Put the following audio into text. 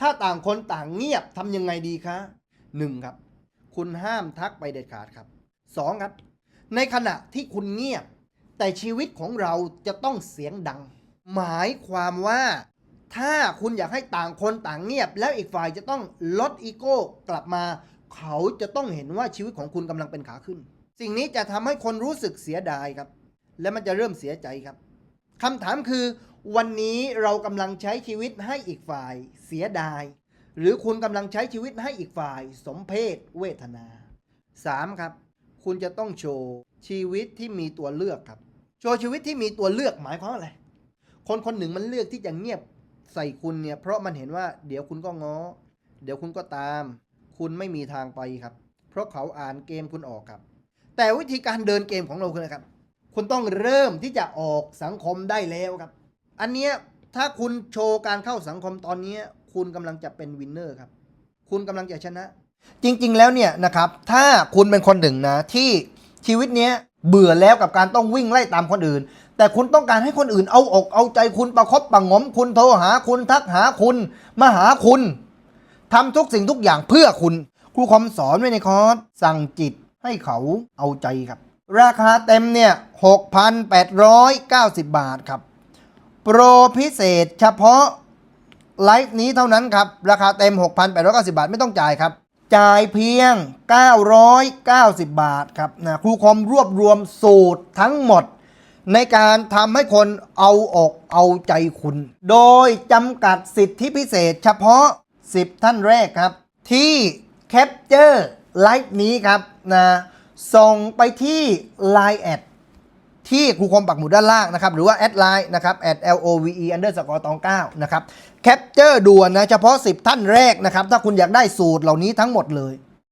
ถ้าต่างคนต่างเงียบทำยังไงดีคะหนึ่งครับ คุณห้ามทักไปเด็ดขาดครับสองครับ ในขณะที่คุณเงียบ แต่ชีวิตของเราจะต้องเสียงดัง หมายความว่า ถ้าคุณอยากให้ต่างคนต่างเงียบ แล้วอีกฝ่ายจะต้องลดอีโก้กลับมา เขาจะต้องเห็นว่าชีวิตของคุณกำลังเป็นขาขึ้น สิ่งนี้จะทำให้คนรู้สึกเสียดายครับ และมันจะเริ่มเสียใจครับคำถามคือ วันนี้เรากำลังใช้ชีวิตให้อีกฝ่ายเสียดาย หรือคุณกำลังใช้ชีวิตให้อีกฝ่ายสมเพศเวทนา 3. ครับ คุณจะต้องโชว์ชีวิตที่มีตัวเลือกครับ โชว์ชีวิตที่มีตัวเลือกหมายความว่าอะไร คนคนหนึ่งมันเลือกที่จะเงียบใส่คุณเนี่ยเพราะมันเห็นว่าเดี๋ยวคุณก็ง้อ เดี๋ยวคุณก็ตาม คุณไม่มีทางไปครับ เพราะเขาอ่านเกมคุณออกครับ แต่วิธีการเดินเกมของเราคืออะไรครับ คุณต้องเริ่มที่จะออกสังคมได้แล้วครับ อันเนี้ยถ้าคุณโชว์การเข้าสังคมตอนนี้ คุณกำลังจะเป็นวินเนอร์ครับ คุณกำลังจะชนะ จริง ๆ แล้วเนี่ยนะครับ ถ้าคุณเป็นคนหนึ่งนะที่ชีวิตเนี้ยเบื่อแล้วกับการต้องวิ่งไล่ตามคนอื่น แต่คุณต้องการให้คนอื่นเอาอกเอาใจคุณประคบประงม คุณโทรหาคุณทักหาคุณมาหาคุณทำทุกสิ่งทุกอย่างเพื่อคุณ ครูคอมสอนไว้ในคอร์สสั่งจิตให้เขาเอาใจครับ ราคาเต็มเนี่ย6,890 บาทครับ โปรพิเศษเฉพาะไลฟ์นี้เท่านั้นครับ ราคาเต็ม 6,890 บาท ไม่ต้องจ่ายครับ จ่ายเพียง 990 บาทครับนะครูคอมรวบรวมสูตรทั้งหมด ในการทำให้คนเอาอกเอาใจคุณ โดยจำกัดสิทธิพิเศษเฉพาะ 10 ท่านแรกครับ ที่แคปเจอร์ไลฟ์นี้ครับนะส่งไปที่ Line แอด ที่ครูคมปักหมุดด้านล่างนะครับหรือว่าแอดไลน์นะครับ at love underscore ตอง9นะครับแคปเจอร์ด่วนนะเฉพาะ 10 ท่านแรกนะครับถ้าคุณอยากได้สูตรเหล่านี้ทั้งหมดเลย